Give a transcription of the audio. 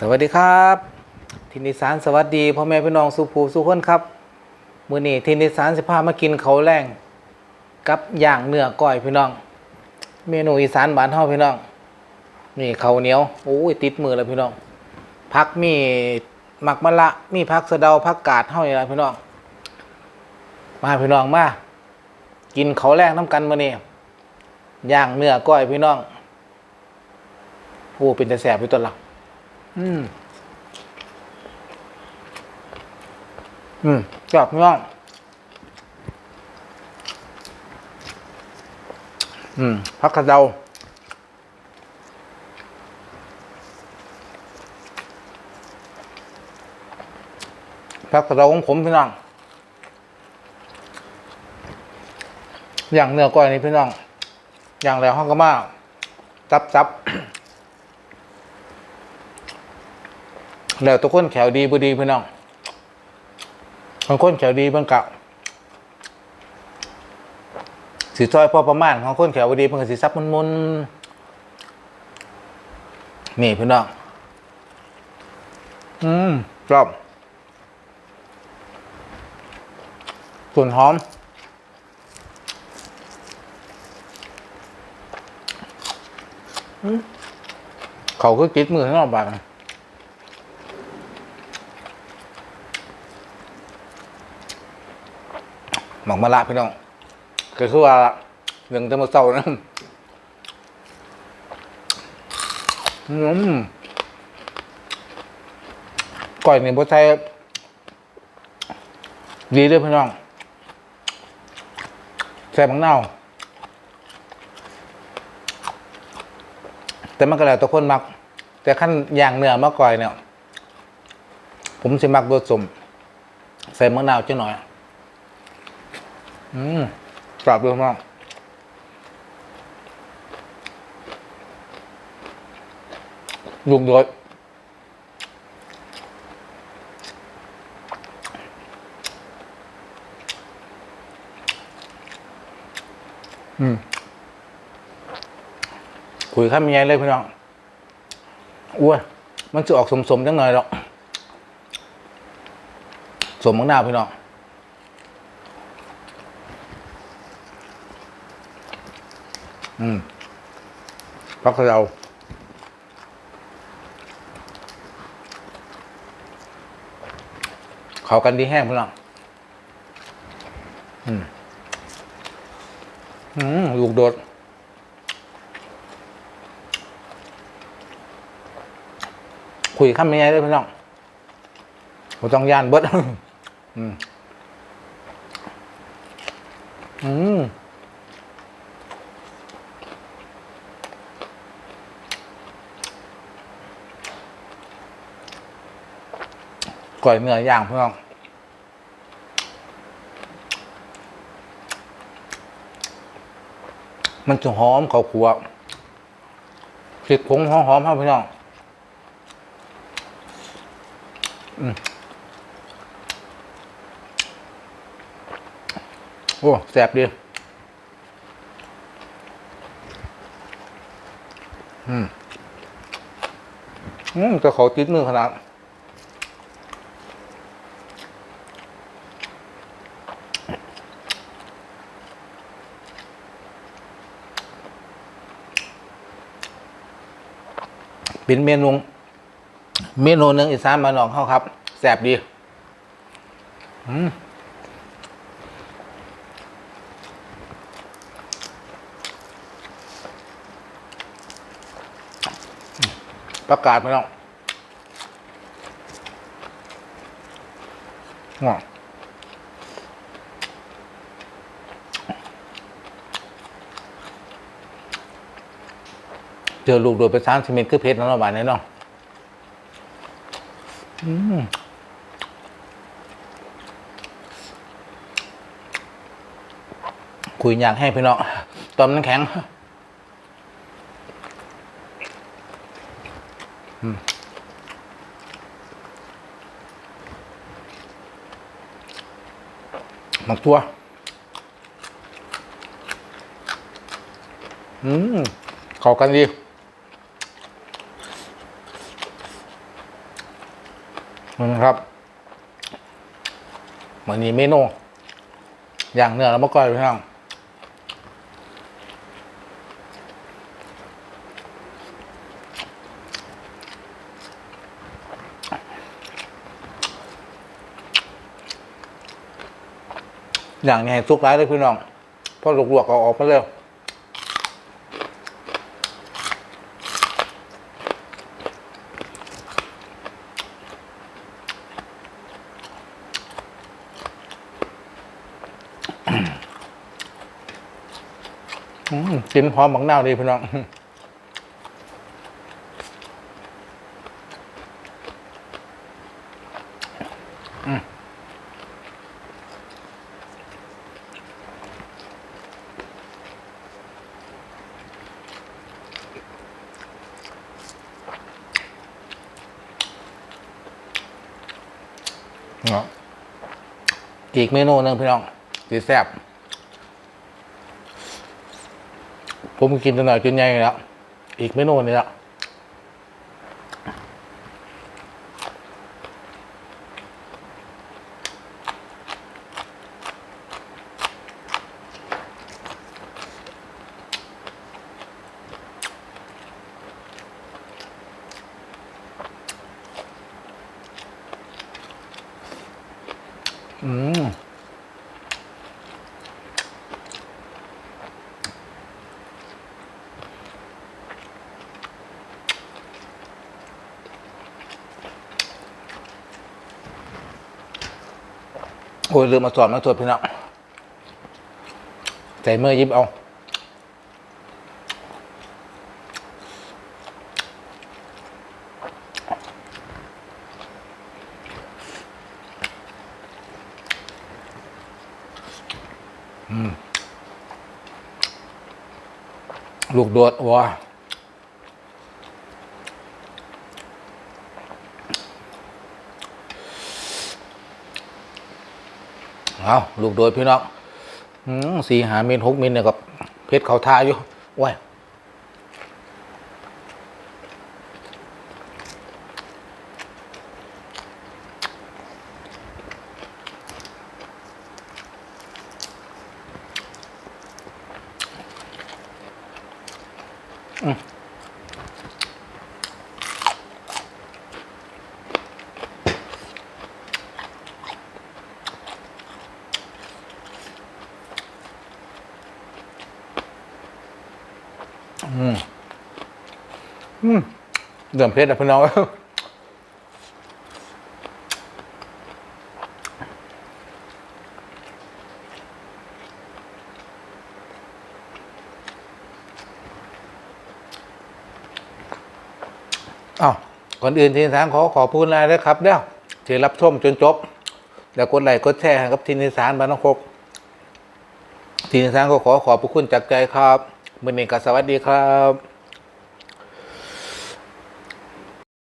สวัสดีครับทินิสานสวัสดีพ่อแม่พี่น้องสุภูสุขนครับมื้อนี้ทินิสานสิพามากินเขาแรงกับย่างเนื้อก้อยพี่น้อง เมนูอีสานบ้านเฮาพี่น้อง นี่เขาเหนียวโอ้ยติดมือแล้วพี่น้องผักมีหมักมะละมีผักสะเดาผักกาดเฮานี่ล่ะพี่น้อง มาพี่น้องมากินเขาแรงน้ำกันมื้อนี้ย่างเนื้อก้อยพี่น้องโอ้เป็นแต่แสบอยู่ตัวละ อืม อืมจับง่องอืมพักกระเดาพักกระเดาของผมพี่น้องอย่างเนื้อก้อยนี่พี่น้อง อย่างแล้วห้องก็มากจับจับ แล้วตัวคนแขวดีบ่ดีพี่น้องบางคนแขวดีบางกะสีซอยพอประมาณของคนแขวดีเพิ่นก็สิซับมุนๆนี่พี่น้อง อืมกรอบส่วนหอมอืมเขาก็กิดมือข้างนอกบาง หมักมะละพี่น้องก็คือว่าเรื่องจะมาเศร้านะอืมก่อยนี่บ่ใช่ดีด้วยพี่น้องใส่บังเน่าวแต่มันก็แล้วแต่คนมัก แต่ขั้นอย่างเนื้อมะก่อยเนี่ย ผมสิมักรสสมใส่มะนาวจังหน่อย อืมกรอบเลยมากลูกโดดอืมคุยข้ามยังไงเลยพี่น้องอ้วนมันจะออกสมๆจังหน่อยหรอก สมมังหน้าพี่น้อง อืมพักเราเขากันดีแห้งพี่น้องอืม อืมลูกโดดคุยข้ามไม่ไงเลยพี่น้องผมต้องย่านเบิดอืม อืม ก่อยเนื้อย่างเพื่อนมันจะหอมเขาขัวพริกผงหอมๆครับพี่น้องอืมโอ้แสบดีอืมอืมจะเขาติดมือขนาด เป็นเมนูเมนูหนึ่งอีสานมานนองเข้าครับแสบดีอืมประกาศมาแล้วง่วง เจอลูกโดดไปสามสิเมตรคือเพชรแล้วเนาะบาทนี้เนอืมคุยอยากให้พี่น้องตอมน้ำแข็งหมักตัว อืมเข้ากันดี นะครับวันนี้เมนูอย่างเนื้อแล้วมะก้อยพี่น้องอย่างนี้ให้สุกร้ายเลยพี่น้องพอลวกๆเอาออกมาเลย กินหอมบักนาวดีพี่น้องอืมเนาะอีกเมนูหนึ่งพี่น้อง สีแซ่บผมกินตัวหน่อยจนใหญ่แล้ว อีกเมนูนี้ละ โอ้ยลืมมาสอนมาตรวจพี่น้องใจเมื่อยิบเอาลูกโดดว้า เอาลูกโดยพี่น้องสี่หาเมตรหกเมตรเนี่ยกับเพชรเขาทาอยู่ว้าย เดือมเพชรอะพี่น้องอ้าวก่อนอื่นทีนสารขอขอบคุณนายด้วยครับเด้อที่รับชมจนจบ แล้วกดไลค์กดแชร์ให้กับทีนสารบานนองคกทีนสารก็ขอขอบพระคุณจากใจครับมือนี้ก็สวัสดีครับ